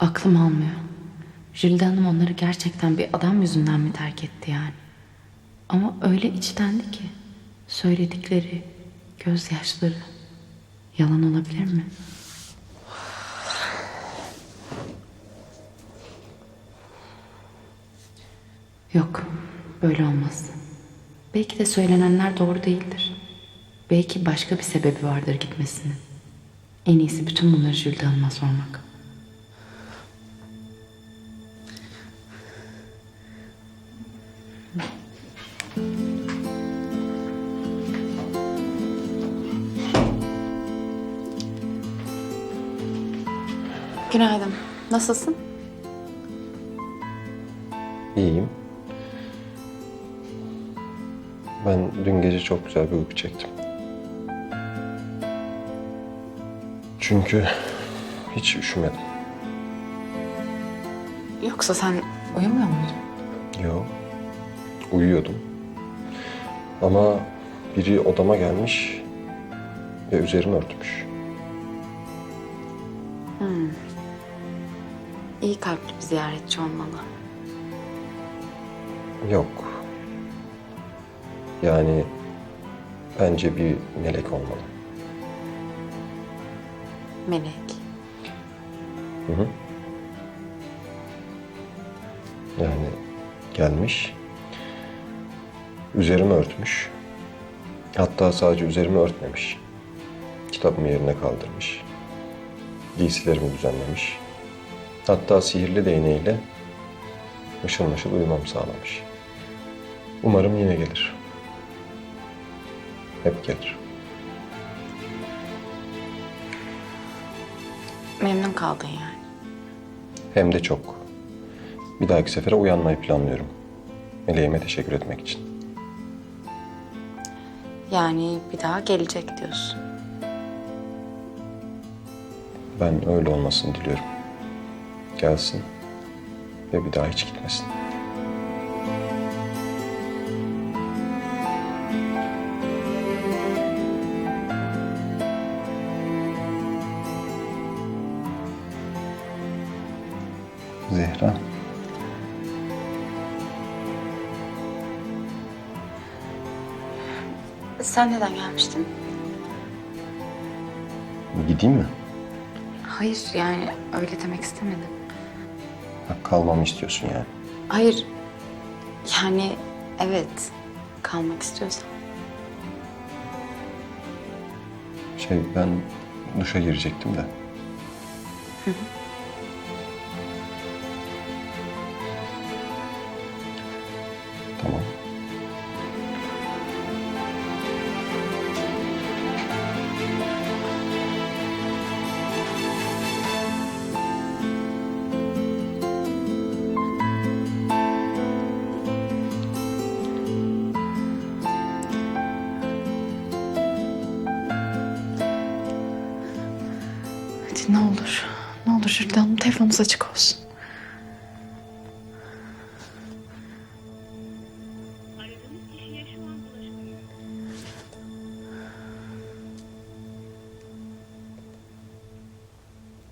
Aklım almıyor. Jülde Hanım onları gerçekten bir adam yüzünden mi terk etti yani? Ama öyle içtendi ki. Söyledikleri, gözyaşları yalan olabilir mi? Yok, böyle olmaz. Belki de söylenenler doğru değildir. Belki başka bir sebebi vardır gitmesinin. En iyisi bütün bunları Jülde Hanım'a sormak. Günaydın. Nasılsın? İyiyim. Ben dün gece çok güzel bir uyku çektim. Çünkü hiç üşümedim. Yoksa sen uyumuyor muydun? Yo. Uyuyordum. Ama biri odama gelmiş ve üzerimi örtmüş. İyi kalpli bir ziyaretçi olmalı. Yok. Yani bence bir melek olmalı. Melek. Hı hı. Yani gelmiş, üzerimi örtmüş. Hatta sadece üzerimi örtmemiş. Kitabımı yerine kaldırmış. Giysilerimi düzenlemiş. Hatta sihirli değneğiyle mışıl mışıl uyumamı sağlamış. Umarım yine gelir. Hep gelir. Memnun kaldın yani. Hem de çok. Bir dahaki sefere uyanmayı planlıyorum. Meleğime teşekkür etmek için. Yani bir daha gelecek diyorsun. Ben öyle olmasını diliyorum. Gelsin ve bir daha hiç gitmesin. Zehra. Sen neden gelmiştin? Gideyim mi? Hayır yani öyle demek istemedim. Ha, kalmamı istiyorsun yani. Hayır. Yani evet kalmak istiyorsan. Şey ben duşa girecektim de. Tamam. Ne olur. Ne olur Jülde Hanım telefonunuz açık olsun.